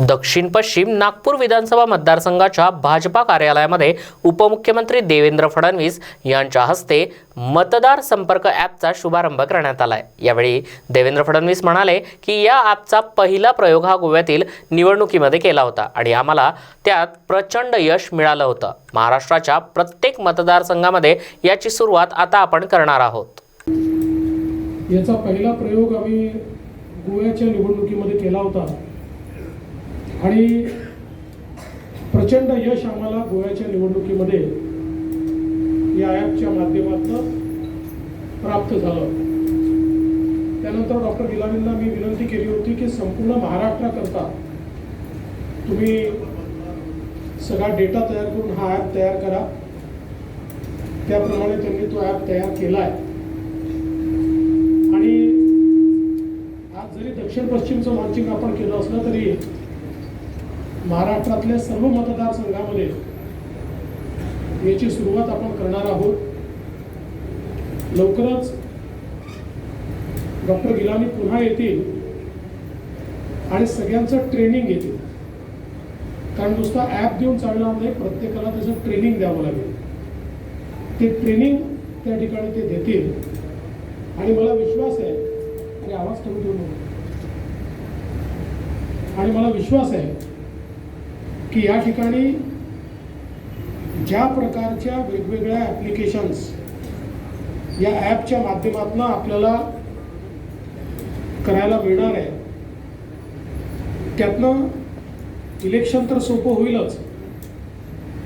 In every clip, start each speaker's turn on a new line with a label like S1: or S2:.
S1: दक्षिण पश्चिम नागपूर विधानसभा मतदारसंघाच्या भाजपा कार्यालयामध्ये उपमुख्यमंत्री देवेंद्र फडणवीस यांच्या हस्ते मतदार संपर्क ॲपचा शुभारंभ करण्यात आला आहे यावेळी देवेंद्र फडणवीस म्हणाले की या ॲपचा पहिला प्रयोग हा गोव्यातील निवडणुकीमध्ये केला होता आणि आम्हाला त्यात प्रचंड यश मिळालं होतं. महाराष्ट्राच्या प्रत्येक मतदारसंघामध्ये याची सुरुवात आता आपण करणार आहोत.
S2: याचा पहिला प्रयोग आम्ही गोव्याच्या निवडणुकीमध्ये केला होता. आणि प्रचंड यश आम्हाला गोव्याच्या निवडणुकीमध्ये या ॲपच्या माध्यमातून प्राप्त झालं. त्यानंतर डॉक्टर गिलानींना मी विनंती केली होती की संपूर्ण महाराष्ट्राकरता तुम्ही सगळा डेटा तयार करून हा ॲप तयार करा. त्याप्रमाणे त्यांनी तो ॲप तयार केला आहे आणि आज जरी दक्षिण पश्चिमचं लॉन्चिंग आपण केलं असलं तरी महाराष्ट्रातल्या सर्व मतदारसंघामध्ये याची सुरुवात आपण करणार आहोत. लवकरच डॉक्टर गिलानी पुन्हा येतील आणि सगळ्यांचं ट्रेनिंग घेतील. कारण नुसता ॲप देऊन चालणार नाही प्रत्येकाला त्याचं ट्रेनिंग द्यावं लागेल. ते ट्रेनिंग त्या ठिकाणी ते देतील. आणि मला विश्वास आहे आणि आवाज कमी ठेवू आणि मला विश्वास आहे की या ठिकाणी ज्या प्रकारच्या वेगवेगळ्या ॲप्लिकेशन्स या ॲपच्या माध्यमातून आपल्याला करायला मिळणार आहे त्यातनं इलेक्शन तर सोपं होईलच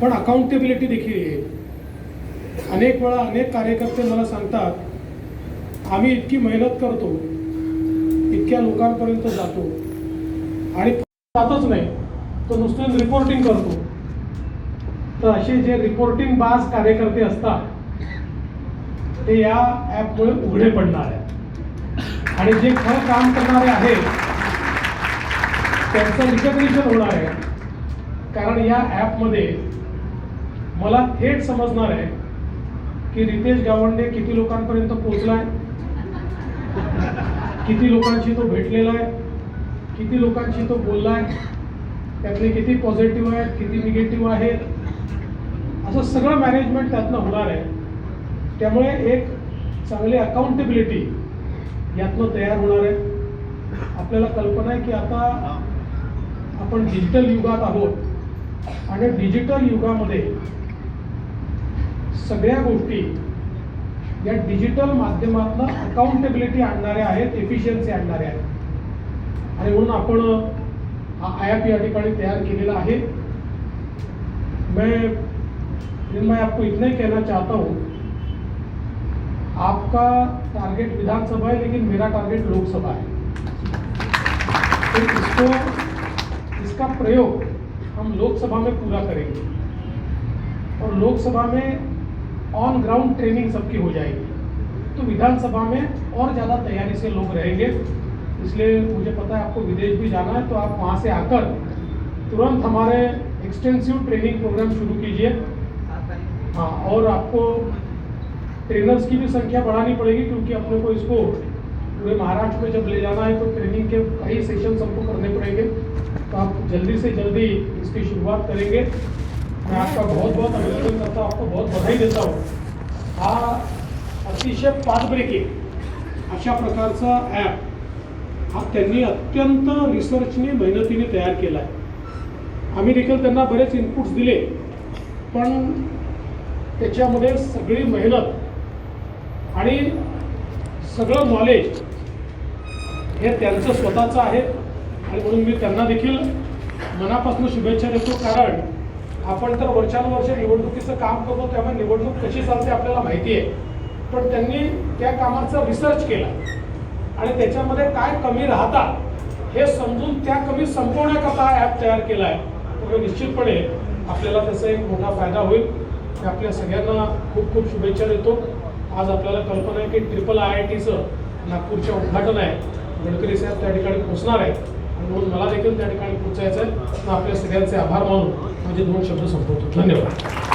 S2: पण अकाउंटेबिलिटी देखील येईल अनेक वेळा अनेक कार्यकर्ते मला सांगतात आम्ही इतकी मेहनत करतो इतक्या लोकांपर्यंत जातो आणि जातच नाही. तो नुसतं रिपोर्टिंग करतो. तर असे जे रिपोर्टिंग बाज कार्यकर्ते असतात ते या ॲपमुळे उघडे पडणार आहे आणि जे खरं काम करणारे आहेत त्यांचं रिकग्निशन होणार आहे. कारण या ॲपमध्ये मला थेट समजणार आहे की रितेश गावंडे किती लोकांपर्यंत पोहोचलाय? किती लोकांशी तो भेटलेला आहे? किती लोकांशी तो बोललाय? त्यातले किती पॉझिटिव्ह आहेत किती निगेटिव्ह आहेत असं सगळं मॅनेजमेंट त्यातनं होणार आहे. त्यामुळे एक चांगली अकाउंटेबिलिटी यातनं तयार होणार आहे. आपल्याला कल्पना आहे की आता आपण डिजिटल युगात आहोत आणि डिजिटल युगामध्ये सगळ्या गोष्टी या डिजिटल माध्यमातून अकाउंटेबिलिटी आणणाऱ्या आहेत एफिशियन्सी आणणाऱ्या आहेत. आणि म्हणून आपण हा ॲप या ठिकाणी तयार मैं मैं आपको इतना ही कहना चाहता हूँ। आपका टारगेट विधानसभा है, लेकिन मेरा टारगेट लोकसभा है। तो इसको, इसका प्रयोग हम लोकसभा में पूरा करेंगे। और लोकसभा में ऑन ग्राउंड ट्रेनिंग सबकी हो जाएगी। तो विधानसभा में और ज़्यादा तैयारी से लोग रहेंगे। इसलिए मुझे पता है आपको विदेश भी जाना है तो आप वहाँ से आकर तुरंत हमारे एक्सटेंसिव ट्रेनिंग प्रोग्राम शुरू कीजिए। हाँ और आपको ट्रेनर्स की भी संख्या बढ़ानी पड़ेगी क्योंकि अपने को इसको पूरे महाराष्ट्र में जब ले जाना है तो ट्रेनिंग के कई सेशन हमको करने पड़ेंगे। तो आप जल्दी से जल्दी इसकी शुरुआत करेंगे। मैं आपका बहुत बहुत अभिनंदन करता हूँ आपको बहुत बधाई देता हूँ। हा अतिशय पाठब्रेकिंग अशा प्रकारचा ॲप हा त्यांनी अत्यंत रिसर्चने मेहनतीने तयार केला आहे. आम्ही देखील त्यांना बरेच इनपुट्स दिले पण त्याच्यामध्ये सगळी मेहनत आणि सगळं नॉलेज हे त्यांचं स्वतःचं आहे. आणि म्हणून मी त्यांना देखील मनापासून शुभेच्छा देतो कारण आपण तर वर्षानुवर्ष निवडणुकीचं काम करतो त्यामुळे निवडणूक कशी चालते आपल्याला माहिती आहे. पण त्यांनी त्या कामाचा रिसर्च केला. आणि त्याच्यामध्ये काय कमी राहतात हे समजून त्या कमी संपवण्याकरता हा ॲप तयार केला आहे त्यामुळे निश्चितपणे आपल्याला त्याचा एक मोठा फायदा होईल. मी आपल्या सगळ्यांना खूप खूप शुभेच्छा देतो. आज आपल्याला कल्पना आहे की ट्रिपल आय आय टीचं नागपूरच्या उद्घाटन आहे. गडकरी साहेब त्या ठिकाणी पोहोचणार आहे आणि म्हणून मला देखील त्या ठिकाणी पोहोचायचं आहे. आपल्या सगळ्यांचे आभार मानून माझे दोन शब्द संपवतो. धन्यवाद.